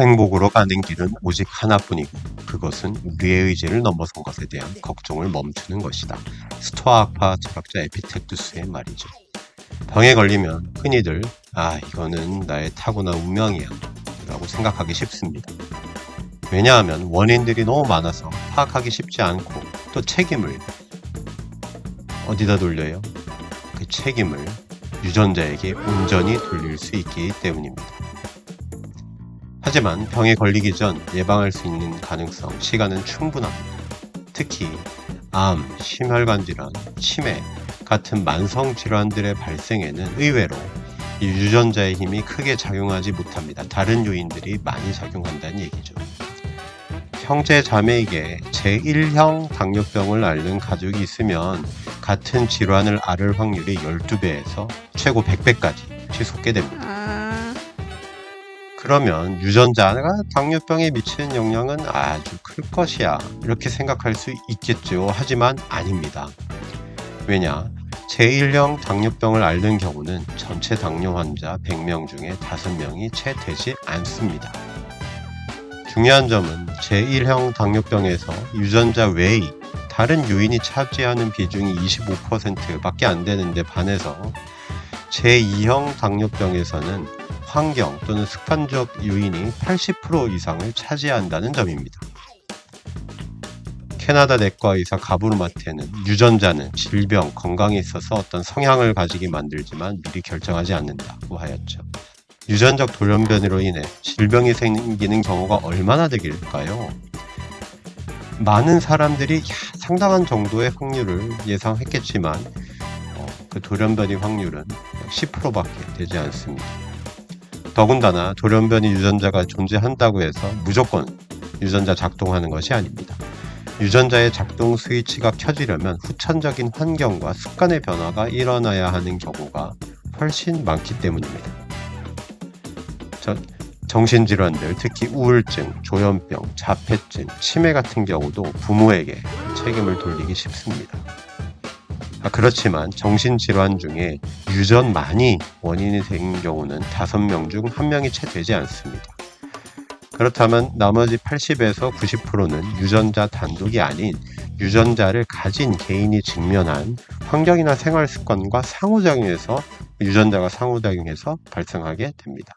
행복으로 가는 길은 오직 하나뿐이고 그것은 우리의 의지를 넘어선 것에 대한 걱정을 멈추는 것이다. 스토아학파 철학자 에피텍투스의 말이죠. 병에 걸리면 흔히들 아 이거는 나의 타고난 운명이야 라고 생각하기 쉽습니다. 왜냐하면 원인들이 너무 많아서 파악하기 쉽지 않고 또 책임을 어디다 돌려요? 그 책임을 유전자에게 온전히 돌릴 수 있기 때문입니다. 하지만 병에 걸리기 전 예방할 수 있는 가능성, 시간은 충분합니다. 특히 암, 심혈관 질환, 치매 같은 만성 질환들의 발생에는 의외로 이 유전자의 힘이 크게 작용하지 못합니다. 다른 요인들이 많이 작용한다는 얘기죠. 형제 자매에게 제1형 당뇨병을 앓는 가족이 있으면 같은 질환을 앓을 확률이 12배에서 최고 100배까지 치솟게 됩니다. 아, 그러면 유전자가 당뇨병에 미치는 영향은 아주 클 것이야. 이렇게 생각할 수 있겠죠. 하지만 아닙니다. 왜냐? 제1형 당뇨병을 앓는 경우는 전체 당뇨 환자 100명 중에 5명이 채 되지 않습니다. 중요한 점은 제1형 당뇨병에서 유전자 외의 다른 요인이 차지하는 비중이 25%밖에 안 되는데 반해서 제2형 당뇨병에서는 환경 또는 습관적 요인이 80% 이상을 차지한다는 점입니다. 캐나다 내과 의사 가브르마테는 유전자는 질병, 건강에 있어서 어떤 성향을 가지게 만들지만 미리 결정하지 않는다고 하였죠. 유전적 돌연변이로 인해 질병이 생기는 경우가 얼마나 되길까요? 많은 사람들이 야, 상당한 정도의 확률을 예상했겠지만 어, 그 돌연변이 확률은 10%밖에 되지 않습니다. 더군다나 돌연변이 유전자가 존재한다고 해서 무조건 유전자 작동하는 것이 아닙니다. 유전자의 작동 스위치가 켜지려면 후천적인 환경과 습관의 변화가 일어나야 하는 경우가 훨씬 많기 때문입니다. 저, 정신질환들, 특히 우울증, 조현병, 자폐증, 치매 같은 경우도 부모에게 책임을 돌리기 쉽습니다. 아, 그렇지만 정신질환 중에 유전만이 원인이 된 경우는 5명 중 1명이 채 되지 않습니다. 그렇다면 나머지 80에서 90%는 유전자 단독이 아닌 유전자를 가진 개인이 직면한 환경이나 생활 습관과 상호작용해서 유전자가 상호작용해서 발생하게 됩니다.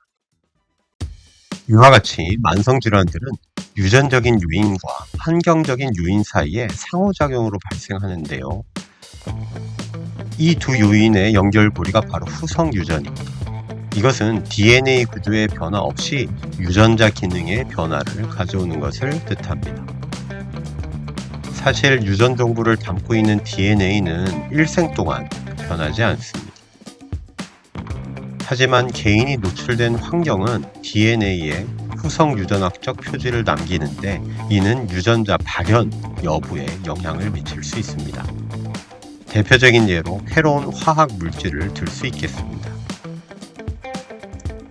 이와 같이 만성 질환들은 유전적인 요인과 환경적인 요인 사이에 상호작용으로 발생하는데요. 이 두 요인의 연결고리가 바로 후성 유전입니다. 이것은 DNA 구조의 변화 없이 유전자 기능의 변화를 가져오는 것을 뜻합니다. 사실 유전 정보를 담고 있는 DNA는 일생 동안 변하지 않습니다. 하지만 개인이 노출된 환경은 DNA에 후성 유전학적 표지를 남기는데 이는 유전자 발현 여부에 영향을 미칠 수 있습니다. 대표적인 예로 해로운 화학 물질을 들 수 있겠습니다.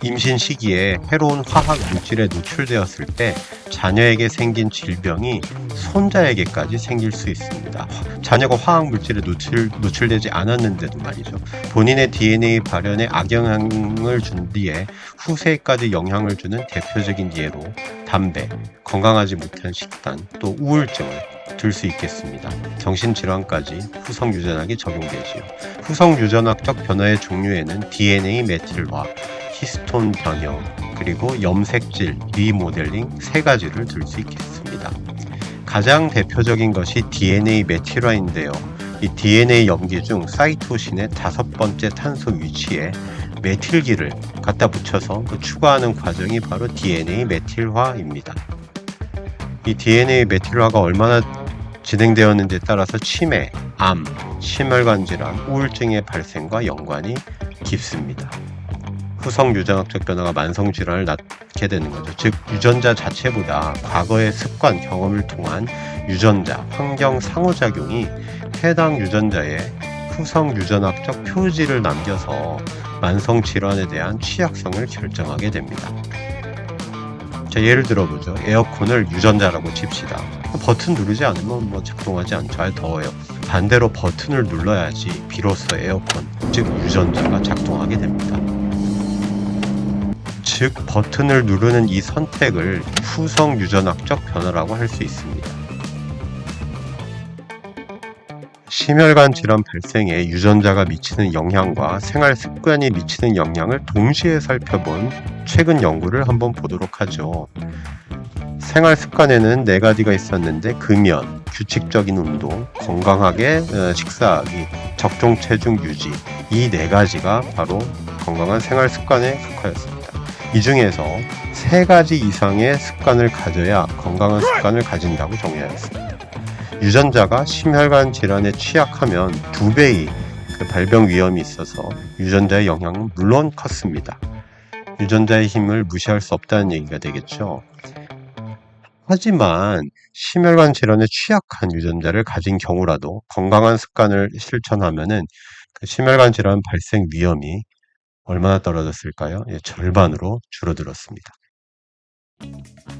임신 시기에 해로운 화학 물질에 노출되었을 때 자녀에게 생긴 질병이 손자에게까지 생길 수 있습니다. 자녀가 화학 물질에 노출, 노출되지 않았는데도 말이죠. 본인의 DNA 발현에 악영향을 준 뒤에 후세까지 영향을 주는 대표적인 예로 담배, 건강하지 못한 식단, 또 우울증을 들 수 있겠습니다. 정신질환까지 후성 유전학이 적용되지요. 후성 유전학적 변화의 종류에는 DNA 메틸화, 히스톤 변형, 그리고 염색질, 리모델링 세 가지를 들 수 있겠습니다. 가장 대표적인 것이 DNA 메틸화인데요. 이 DNA 염기 중 사이토신의 다섯 번째 탄소 위치에 메틸기를 갖다 붙여서 그 추가하는 과정이 바로 DNA 메틸화입니다. 이 DNA 메틸화가 얼마나 진행되었는지에 따라서 치매, 암, 심혈관 질환, 우울증의 발생과 연관이 깊습니다. 후성 유전학적 변화가 만성 질환을 낳게 되는 거죠. 즉 유전자 자체보다 과거의 습관, 경험을 통한 유전자, 환경 상호작용이 해당 유전자에 후성 유전학적 표지를 남겨서 만성 질환에 대한 취약성을 결정하게 됩니다. 자, 예를 들어보죠. 에어컨을 유전자라고 칩시다. 버튼 누르지 않으면 뭐 작동하지 않죠. 아 더워요. 반대로 버튼을 눌러야지 비로소 에어컨, 즉 유전자가 작동하게 됩니다. 즉즉 버튼을 누르는 이 선택을 후성 유전학적 변화라고 할 수 있습니다. 심혈관 질환 발생에 유전자가 미치는 영향과 생활 습관이 미치는 영향을 동시에 살펴본 최근 연구를 한번 보도록 하죠. 생활 습관에는 네 가지가 있었는데 금연, 규칙적인 운동, 건강하게 어, 식사하기, 적정 체중 유지 이 네 가지가 바로 건강한 생활 습관에 속하였습니다. 이 중에서 세 가지 이상의 습관을 가져야 건강한 습관을 가진다고 정의하였습니다. 유전자가 심혈관 질환에 취약하면 두 배의 그 발병 위험이 있어서 유전자의 영향은 물론 컸습니다. 유전자의 힘을 무시할 수 없다는 얘기가 되겠죠. 하지만 심혈관 질환에 취약한 유전자를 가진 경우라도 건강한 습관을 실천하면은 그 심혈관 질환 발생 위험이 얼마나 떨어졌을까요? 예, 절반으로 줄어들었습니다.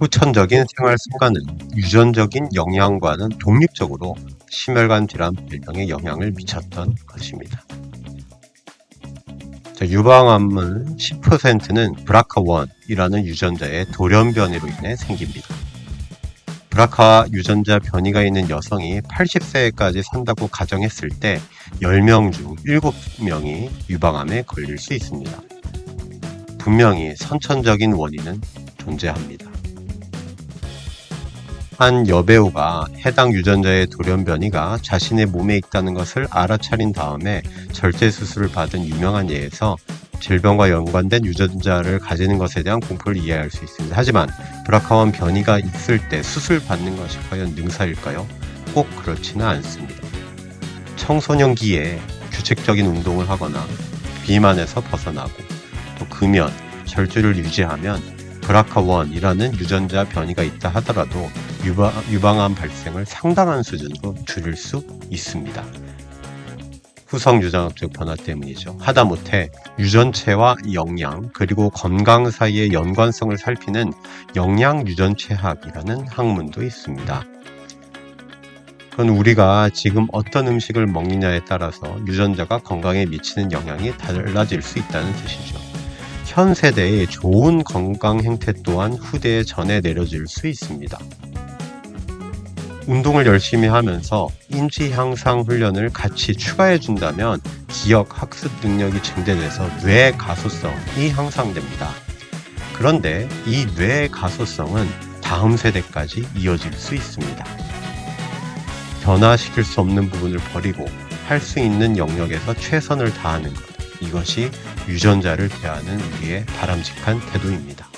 후천적인 생활 습관은 유전적인 영향과는 독립적으로 심혈관 질환 발병에 영향을 미쳤던 것입니다. 자, 유방암은 10%는 브라카1이라는 유전자의 돌연 변이로 인해 생깁니다. 브라카 유전자 변이가 있는 여성이 80세까지 산다고 가정했을 때 10명 중 7명이 유방암에 걸릴 수 있습니다. 분명히 선천적인 원인은 존재합니다. 한 여배우가 해당 유전자의 돌연변이가 자신의 몸에 있다는 것을 알아차린 다음에 절제 수술을 받은 유명한 예에서 질병과 연관된 유전자를 가지는 것에 대한 공포를 이해할 수 있습니다. 하지만 브라카원 변이가 있을 때 수술 받는 것이 과연 능사일까요? 꼭 그렇지는 않습니다. 청소년기에 규칙적인 운동을 하거나 비만에서 벗어나고 또 금연, 절주를 유지하면 브라카1이라는 유전자 변이가 있다 하더라도 유방, 유방암 발생을 상당한 수준으로 줄일 수 있습니다. 후성 유전학적 변화 때문이죠. 하다못해 유전체와 영양 그리고 건강 사이의 연관성을 살피는 영양 유전체학이라는 학문도 있습니다. 그건 우리가 지금 어떤 음식을 먹느냐에 따라서 유전자가 건강에 미치는 영향이 달라질 수 있다는 뜻이죠. 현 세대의 좋은 건강 행태 또한 후대에 전해 내려질 수 있습니다. 운동을 열심히 하면서 인지 향상 훈련을 같이 추가해 준다면 기억 학습 능력이 증대돼서 뇌 가소성이 향상됩니다. 그런데 이뇌 가소성은 다음 세대까지 이어질 수 있습니다. 변화시킬 수 없는 부분을 버리고 할 수 있는 영역에서 최선을 다하는 것. 이것이 유전자를 대하는 우리의 바람직한 태도입니다.